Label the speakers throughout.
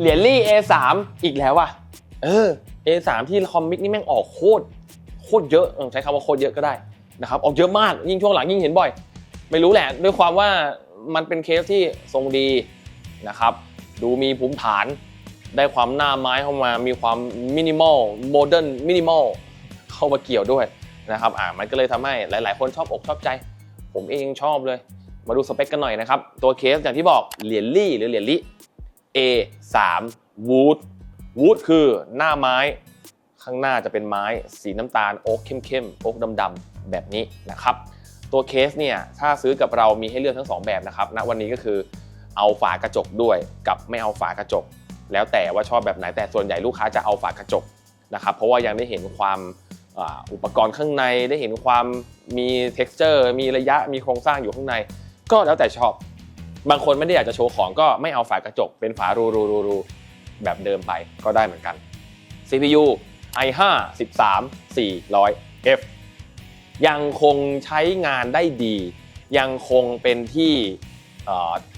Speaker 1: เหรียญลี่ A3 อีกแล้วว่ะ เออ A3 ที่คอมมิกนี่แม่งออกโคตรโคตรเยอะเออใช้คำว่าโคตรเยอะก็ได้นะครับออกเยอะมากยิ่งช่วงหลังยิ่งเห็นบ่อย ไม่รู้แหละ ด้วยความว่ามันเป็นเคสที่ทรงดีนะครับดูมีภูมิฐานได้ความหน้าไม้เข้ามามีความมินิมอลโมเดิร์นมินิมอลเข้ามาเกี่ยวด้วยนะครับอ่ามันก็เลยทำให้หลาย ๆ คนชอบอกชอบใจ ผมเองชอบเลย มาดูสเปคกันหน่อยนะครับ ตัวเคสอย่างที่บอกเหรียญลี่หรือเหรียญลิ A 3 Wood Wood คือหน้าไม้ ข้างหน้าจะเป็นไม้ สีน้ำตาลโอ๊กเข้มๆโอ๊กดำๆแบบนี้นะครับ ตัวเคสเนี่ยถ้าซื้อกับเรามีให้เลือกทั้ง 2 แบบนะครับณวันนี้ก็คือเอาฝากระจกด้วยกับไม่เอาฝากระจก แล้วแต่ว่าชอบแบบไหนแต่ส่วนใหญ่ลูกค้าจะเอาฝากระจกนะครับ เพราะว่ายังได้เห็นความอุปกรณ์ข้างในได้เห็นความมี texture มีระยะมีโครงสร้างอยู่ข้างใน ก็แล้วแต่ชอบ บางคนไม่ได้อยากจะโชว์ของก็ไม่เอาฝากระจก เป็นฝารูรูรูรูแบบเดิมไปก็ได้เหมือนกัน CPU i5 13 400F ยังคงใช้งานได้ดี ยังคงเป็นที่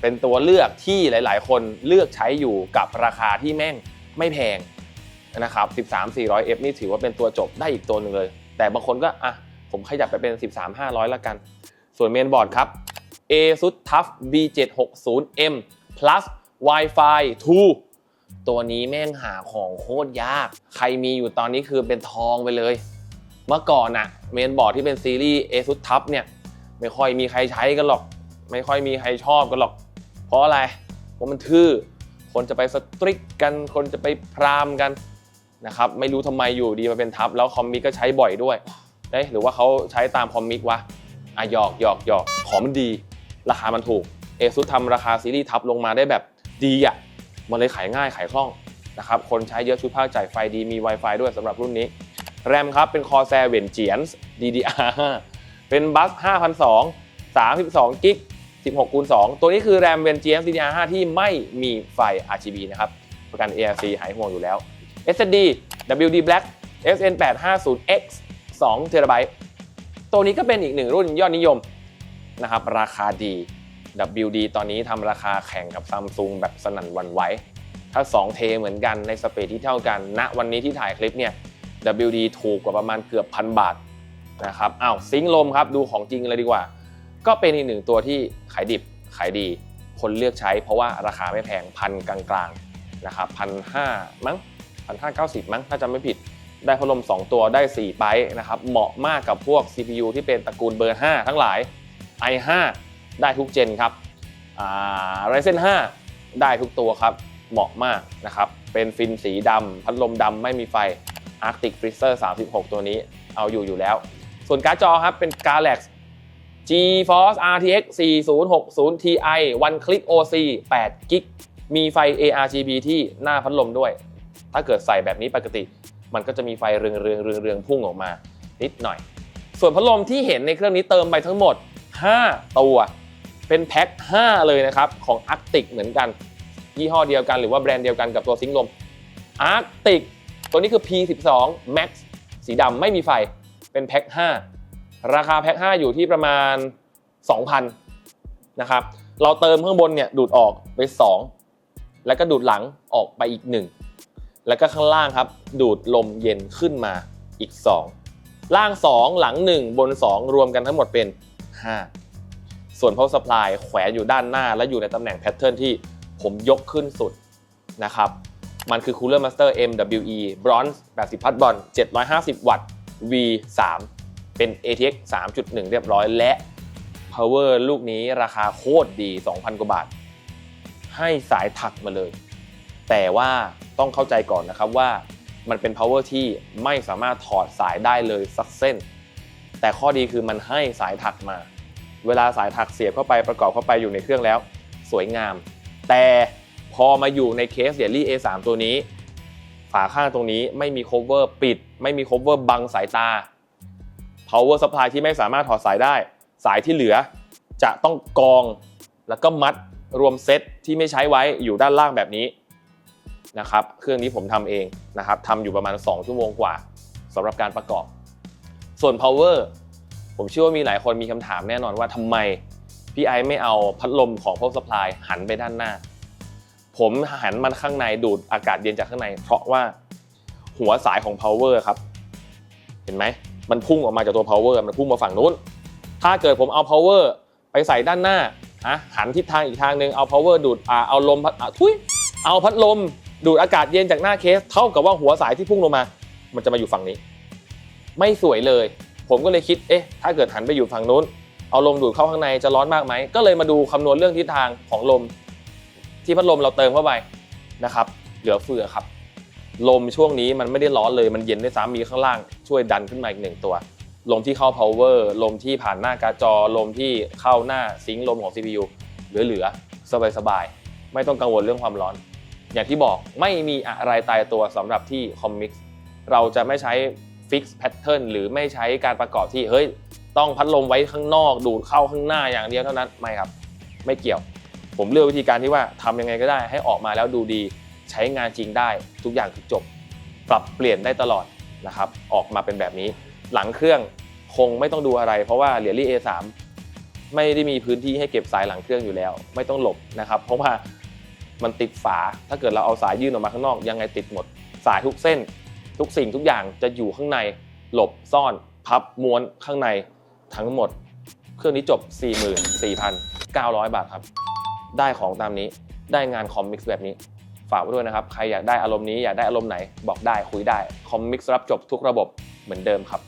Speaker 1: เป็นตัวเลือกที่หลาย ๆ คนเลือกใช้อยู่กับราคาที่แม่งไม่แพงนะครับ 13 400F นี่ถือว่าเป็นตัวจบได้อีกตัวหนึ่งเลย แต่บางคนก็อะผมขยับไปเป็น 13 500 ละกัน ส่วนเมนบอร์ดครับ ASUS TUF B760M Plus Wi-Fi 2 ตัวนี้แม่งหาของโคตรยาก ใครมีอยู่ตอนนี้คือเป็นทองไปเลย เมื่อก่อนอะเมนบอร์ดที่เป็นซีรีส์ ASUS TUF เนี่ย ไม่ค่อยมีใครใช้กันหรอก ไม่ค่อยมีใครชอบกันหรอก เพราะอะไร เพราะมันทื่อ คนจะไปสตริกกัน คนจะไปพรามกันนะครับ ไม่รู้ทำไมอยู่ดีมาเป็นทับ แล้วคอมมิกก็ใช้บ่อยด้วยเอ๊ะหรือว่าเขาใช้ตามคอมมิกวะอะหยอกหยอกหยอกของมันดี ราคามันถูก ASUS ทำราคาซีรีส์ทับลงมาได้แบบดีอะมันเลยขายง่ายขายคล่องนะครับคนใช้เยอะชุดภาคจ่ายไฟดีมี Wi-Fi ด้วยสำหรับรุ่นนี้ แรมครับเป็น Corsair Vengeance DDR5 เป็นบัส5,002 32กิก16คูณ2ตัวนี้คือแรม Vengeance DDR5 ที่ไม่มีไฟ RGB นะครับประกัน ARC หายห่วงอยู่แล้ว SSD WD Black SN850X 2 TB ตัวนี้ก็เป็นอีกหนึ่งรุ่นยอดนิยม นะครับราคาดี WD ตอนนี้ทำราคาแข่งกับซัมซุงแบบสนั่นวันไหวถ้า 2 เทเหมือนกันในสเปซที่เท่ากันณวันนี้ที่ถ่ายคลิปเนี่ย WD ถูกกว่าประมาณเกือบพันบาทนะครับอ้าวซิงลมครับดูของจริงเลยดีกว่า ก็เป็นอีกหนึ่งตัวที่ขายดิบขายดี คนเลือกใช้เพราะว่าราคาไม่แพงพันกลางๆนะครับพันห้ามั้งพันห้าเก้าสิบมั้งถ้าจำไม่ผิด ได้พัดลม 2 ตัวได้ 4 ไปนะครับเหมาะมากกับพวก CPU ที่เป็นตระกูลเบอร์ 5 ทั้งหลาย i5 ได้ทุกเจนครับอ่า Ryzen 5ได้ทุกตัวครับ เหมาะมากนะครับ เป็นฟินสีดำพัดลมดำไม่มีไฟ Arctic Freezer 36 ตัวนี้เอาอยู่อยู่แล้ว ส่วนการ์ดจอครับเป็น Galax GeForce RTX 4060 Ti One Click OC 8 g b มีไฟ ARGB ที่หน้าพัดลมด้วย ถ้าเกิดใส่แบบนี้ปกติ มันก็จะมีไฟเรืองเรืองเรืองเรืองพุ่งออกมานิดหน่อย ส่วนพัดลมที่เห็นในเครื่องนี้เติมไปทั้งหมด 5 ตัว เป็นแพ็ค 5 เลยนะครับ ของ Arctic เหมือนกัน ยี่ห้อเดียวกันหรือว่าแบรนด์เดียวกันกับตัวซิงค์ลม Arctic ตัวนี้คือ P12 Max สีดำไม่มีไฟเป็นแพ็ค 5 ราคาแพ็ค 5 อยู่ที่ประมาณ 2,000นะครับเราเติมข้างบนเนี่ยดูดออกไป 2 แล้วก็ดูดหลังออกไปอีก 1 แล้วก็ข้างล่างครับ ดูดลมเย็นขึ้นมาอีก 2 ล่าง 2 หลัง 1 บน 2 รวมกันทั้งหมดเป็น 5 ส่วน power supply แขวนอยู่ด้านหน้า และอยู่ในตำแหน่งแพทเทิร์นที่ผมยกขึ้นสุดนะครับ มันคือ Cooler Master MWE Bronze 80 พัดบอล750 วัตต์ V3 เป็น ATX 3.1 เรียบร้อยและ power ลูกนี้ราคาโคตรดี 2,000 กว่าบาท ให้สายถักมาเลย แต่ว่าต้องเข้าใจก่อนนะครับว่ามันเป็น power ที่ไม่สามารถถอดสายได้เลยสักเส้น แต่ข้อดีคือมันให้สายถักมา เวลาสายถักเสียบเข้าไปประกอบเข้าไปอยู่ในเครื่องแล้ว สวยงาม แต่พอมาอยู่ในเคสเดียรี่ A3 ตัวนี้ ฝาข้างตรงนี้ไม่มี cover ปิด ไม่มี cover บังสายตา power supply ที่ไม่สามารถถอดสายได้ สายที่เหลือจะต้องกองแล้วก็มัดรวมเซตที่ไม่ใช้ไว้อยู่ด้านล่างแบบนี้นะครับ เครื่องนี้ผมทำเองนะครับทำอยู่ประมาณ 2 ชั่วโมงกว่าสำหรับการประกอบ ส่วน power ผมเชื่อว่ามีหลายคนมีคำถามแน่นอนว่าทำไมพี่ไอไม่เอาพัดลมของ power supply หันไปด้านหน้า ผมหันมันข้างในดูดอากาศเย็นจากข้างใน เพราะว่าหัวสายของ power ครับ เห็นไหมมันพุ่งออกมาจากตัว power มันพุ่งมาฝั่งนู้น ถ้าเกิดผมเอา power ไปใส่ด้านหน้าฮะหันทิศทางอีกทางหนึ่งเอา power ดูดอ่าเอาลมพัดทุยเอาพัดลมดูดอากาศเย็นจากหน้าเคส เท่ากับว่าหัวสายที่พุ่งลงมา มันจะมาอยู่ฝั่งนี้ ไม่สวยเลย ผมก็เลยคิดเอ๊ะถ้าเกิดหันไปอยู่ฝั่งนู้น เอาลมดูดเข้าข้างในจะร้อนมากไหมก็เลยมาดูคำนวณเรื่องทิศทางของลม ที่พัดลมเราเติมเข้าไปนะครับ เหลือเฟือครับ ลมช่วงนี้มันไม่ได้ร้อนเลยมันเย็นด้วยซ้ำมีข้างล่างช่วยดันขึ้นมาอีกหนึ่งตัว ลมที่เข้า power ลมที่ผ่านหน้าการ์จอลมที่เข้าหน้าซิงค์ลมของ CPU เหลือๆสบายๆไม่ต้องกังวลเรื่องความร้อน อย่างที่บอกไม่มีอะไรตายตัวสำหรับที่คอมมิกเราจะไม่ใช้ ฟิกซ์แพทเทิร์นหรือไม่ใช้การประกอบที่เฮ้ยต้องพัดลมไว้ข้างนอกดูดเข้าข้างหน้าอย่างเดียวเท่านั้นไม่ครับ ไม่เกี่ยว ผมเลือกวิธีการที่ว่าทำยังไงก็ได้ ให้ออกมาแล้วดูดีใช้งานจริงได้ ทุกอย่างคือจบ ปรับเปลี่ยนได้ตลอดนะครับออกมาเป็นแบบนี้ หลังเครื่องคงไม่ต้องดูอะไร เพราะว่าเหรียญรี่ A3 ไม่ได้มีพื้นที่ให้เก็บสายหลังเครื่องอยู่แล้ว ไม่ต้องหลบนะครับ เพราะว่ามันติดฝาถ้าเกิดเราเอาสายยื่นออกมาข้างนอก ยังไงติดหมดสายทุกเส้น ทุกสิ่งทุกอย่างจะอยู่ข้างในหลบซ่อนพับม้วนข้างในทั้งหมด เครื่องนี้จบ 44,900 บาทครับ ได้ของตามนี้ได้งานคอมมิกส์แบบนี้ ฝากไว้ด้วยนะครับ ใครอยากได้อารมณ์นี้อยากได้อารมณ์ไหนบอกได้คุยได้คอมมิกส์รับจบทุกระบบเหมือนเดิมครับ